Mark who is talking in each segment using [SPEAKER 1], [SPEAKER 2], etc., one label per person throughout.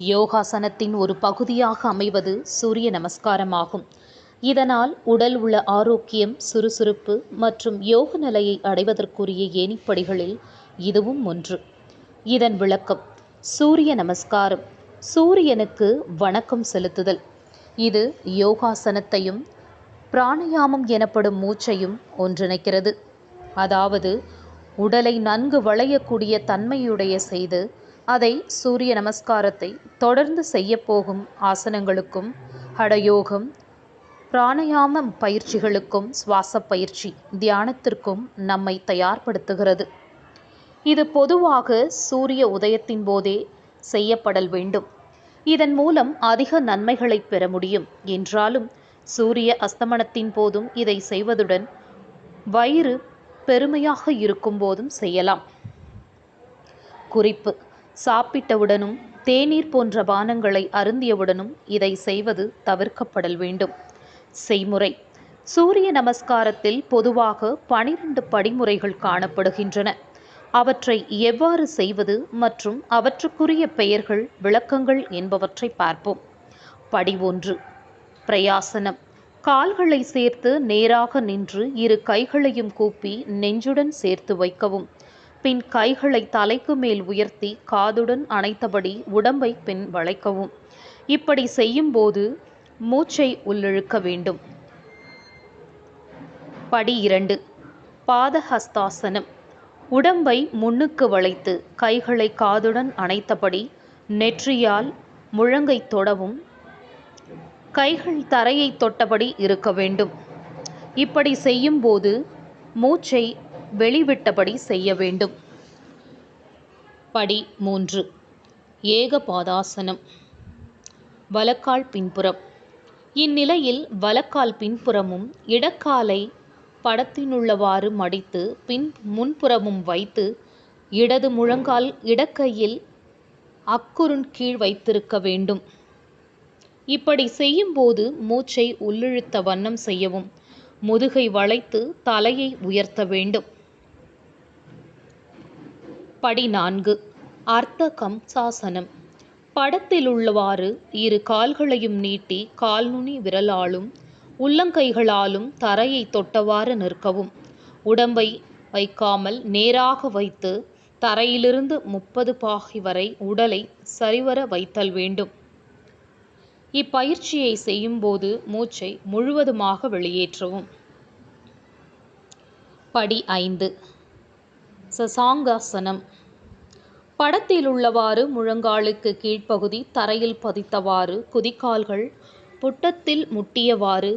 [SPEAKER 1] யோகாசனத்தின் ஒரு பகுதியாக அமைவது சூரிய நமஸ்காரமாகும். இதனால் உடல் உள்ள ஆரோக்கியம் சுறுசுறுப்பு மற்றும் யோக நிலையை அடைவதற்குரிய ஏணிப்படிகளில் இதுவும் ஒன்று. இதன் விளக்கம் சூரிய நமஸ்காரம் சூரியனுக்கு வணக்கம் செலுத்துதல். இது யோகாசனத்தையும் பிராணயாமம் எனப்படும் மூச்சையும் ஒன்றிணைக்கிறது. அதாவது உடலை நன்கு வளையக்கூடிய தன்மையுடைய செய்து அதை சூரிய நமஸ்காரத்தை தொடர்ந்து செய்யப்போகும் ஆசனங்களுக்கும் ஹடயோகம் பிராணயாம பயிற்சிகளுக்கும் சுவாச பயிற்சி தியானத்திற்கும் நம்மை தயார்படுத்துகிறது. இது பொதுவாக சூரிய உதயத்தின் போதே செய்யப்படல் வேண்டும். இதன் மூலம் அதிக நன்மைகளை பெற முடியும். என்றாலும் சூரிய அஸ்தமனத்தின் போதும் இதை செய்வதுடன் வயிறு பெருமையாக இருக்கும் போதும் செய்யலாம். குறிப்பு சாப்பிட்டவுடனும் தேநீர் போன்ற பானங்களை அருந்தியவுடனும் இதை செய்வது தவிர்க்கப்படல் வேண்டும். செய்முறை. சூரிய நமஸ்காரத்தில் பொதுவாக பனிரெண்டு படிமுறைகள் காணப்படுகின்றன. அவற்றை எவ்வாறு செய்வது மற்றும் அவற்றுக்குரிய பெயர்கள் விளக்கங்கள் என்பவற்றை பார்ப்போம். படி ஒன்று. பிரயாசனம். கால்களை சேர்த்து நேராக நின்று இரு கைகளையும் கூப்பி நெஞ்சுடன் சேர்த்து வைக்கவும். பின் கைகளை தலைக்கு மேல் உயர்த்தி காதுடன் அணைத்தபடி உடம்பை பின் வளைக்கவும். இப்படி செய்யும்போது மூச்சை உள்ளிழுக்க வேண்டும். படி இரண்டு. பாதஹஸ்தாசனம். உடம்பை முன்னுக்கு வளைத்து கைகளை காதுடன் அணைத்தபடி நெற்றியால் முழங்கை தொடவும். கைகள் தரையை தொட்டபடி இருக்க வேண்டும். இப்படி செய்யும்போது மூச்சை வெளிவிட்டபடி செய்ய வேண்டும். படி மூன்று. ஏகபாதாசனம் வலக்கால் பின்புறம். இந்நிலையில் வலக்கால் பின்புறமும் இடக்காலை படத்தினுள்ளவாறு மடித்து பின் முன்புறமும் வைத்து இடது முழங்கால் இடக்கையில் அக்குறுன் கீழ் வைத்திருக்க வேண்டும். இப்படி செய்யும்போது மூச்சை உள்ளிழுத்த வண்ணம் செய்யவும் முதுகை வளைத்து தலையை உயர்த்த வேண்டும். படி நான்கு அர்த்த கம்சாசனம் படத்தில் உள்ளவாறு இரு கால்களையும் நீட்டி கால்நுனி விரலாலும் உள்ளங்கைகளாலும் தரையை தொட்டவாறு நிற்கவும். உடம்பை வைக்காமல் நேராக வைத்து தரையிலிருந்து முப்பது பாகை வரை உடலை சரிவர வைத்தல் வேண்டும். இப்பயிற்சியை செய்யும்போது மூச்சை முழுவதுமாக வெளியேற்றவும். படி ஐந்து. சசாங்காசனம். படத்தில் உள்ளவாறு முழங்காலுக்கு கீழ்ப்பகுதி தரையில் பதித்தவாறு குதிக்கால்கள் புட்டத்தில் முட்டியவாறு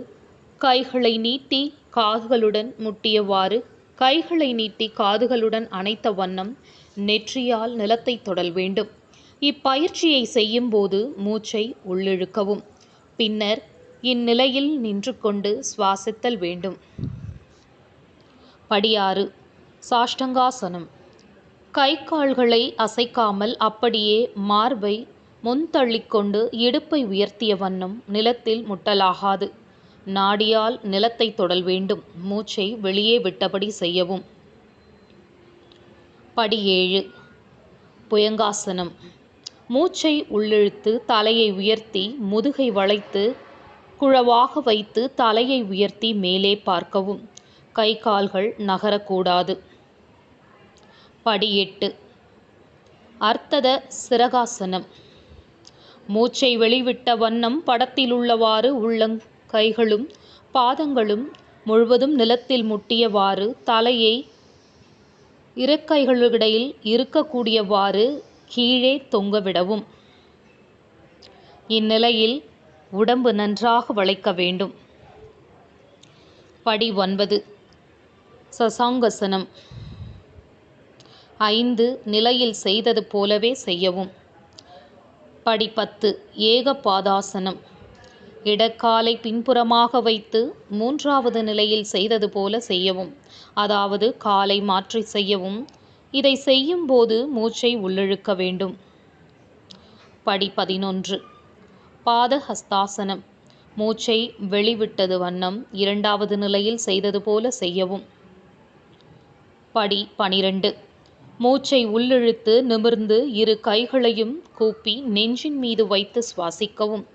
[SPEAKER 1] கைகளை நீட்டி காதுகளுடன் முட்டியவாறு கைகளை நீட்டி காதுகளுடன் அணைத்த வண்ணம் நெற்றியால் நிலத்தை தொடல் வேண்டும். இப்பயிற்சியை செய்யும்போது மூச்சை உள்ளிழுக்கவும். பின்னர் இந்நிலையில் நின்று கொண்டு சுவாசித்தல் வேண்டும். படியாறு. சாஷ்டங்காசனம். கை கால்களை அசைக்காமல் அப்படியே மார்பை முன்தள்ளிக்கொண்டு இடுப்பை உயர்த்திய வண்ணம் நிலத்தில் முட்டலாகாது. நாடியால் நிலத்தை தொடல் வேண்டும். மூச்சை வெளியே விட்டபடி செய்யவும். படி ஏழு புயங்காசனம். மூச்சை உள்ளிழுத்து தலையை உயர்த்தி முதுகை வளைத்து குழவாக வைத்து தலையை உயர்த்தி மேலே பார்க்கவும். கை கால்கள் நகரக்கூடாது. படி எட்டு அர்த்தத சிரகாசனம். மூச்சை வெளிவிட்ட வண்ணம் படத்தில் உள்ளவாறு உள்ளங்கைகளும் பாதங்களும் முழுவதும் நிலத்தில் முட்டியவாறு தலையை இறக்கைகளுக்கிடையில் இருக்கக்கூடியவாறு கீழே தொங்கவிடவும். இந்நிலையில் உடம்பு நன்றாக வளைக்க வேண்டும். படி ஒன்பது சசாங்கசனம். ஐந்து நிலையில் செய்தது போலவே செய்யவும். படி பத்து ஏகபாதாசனம். இடக்காலை பின்புறமாக வைத்து மூன்றாவது நிலையில் செய்தது போல செய்யவும். அதாவது காலை மாற்றி செய்யவும். இதை செய்யும்போது மூச்சை உள்ளிழுக்க வேண்டும். படி பதினொன்று பாதஹஸ்தாசனம். மூச்சை வெளிவிட்டது வண்ணம் இரண்டாவது நிலையில் செய்தது போல செய்யவும். படி பனிரெண்டு. மூச்சை உள்ளிழுத்து நிமிர்ந்து இரு கைகளையும் கூப்பி நெஞ்சின் மீது வைத்து சுவாசிக்கவும்.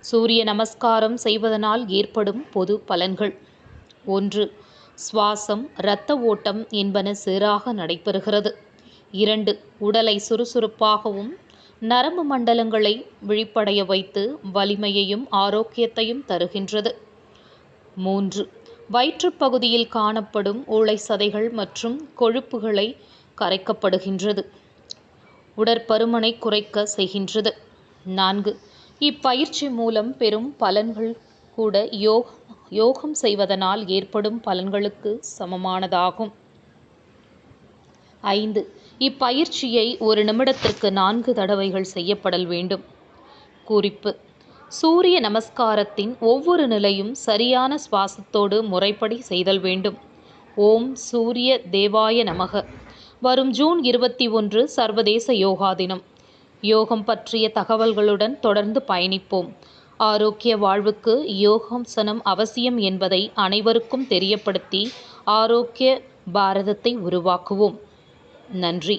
[SPEAKER 1] சூரிய நமஸ்காரம் செய்வதனால் ஏற்படும் பொது பலன்கள். ஒன்று சுவாசம் இரத்த ஓட்டம் என்பன சீராக நடைபெறுகிறது. இரண்டு உடலை சுறுசுறுப்பாகவும் நரம்பு மண்டலங்களை விழிப்படைய வைத்து வலிமையையும் ஆரோக்கியத்தையும் தருகின்றது. மூன்று வயிற்றுப் பகுதியில் காணப்படும் ஊளை சதைகள் மற்றும் கொழுப்புகளை கரைக்கப்படுகின்றது. உடற்பருமனை குறைக்க செய்கின்றது. நான்கு இப்பயிற்சி மூலம் பெரும் பலன்கள் கூட யோக யோகம் செய்வதனால் ஏற்படும் பலன்களுக்கு சமமானதாகும். ஐந்து இப்பயிற்சியை ஒரு நிமிடத்திற்கு நான்கு தடவைகள் செய்யப்படல் வேண்டும். குறிப்பு சூரிய நமஸ்காரத்தின் ஒவ்வொரு நிலையும் சரியான சுவாசத்தோடு முறைப்படி செய்தல் வேண்டும். ஓம் சூரிய தேவாய நமக. வரும் ஜூன் இருபத்தி ஒன்று சர்வதேச யோகா தினம். யோகம் பற்றிய தகவல்களுடன் தொடர்ந்து பயணிப்போம். ஆரோக்கிய வாழ்வுக்கு யோகாசனம் அவசியம் என்பதை அனைவருக்கும் தெரியப்படுத்தி ஆரோக்கிய பாரதத்தை உருவாக்குவோம். நன்றி.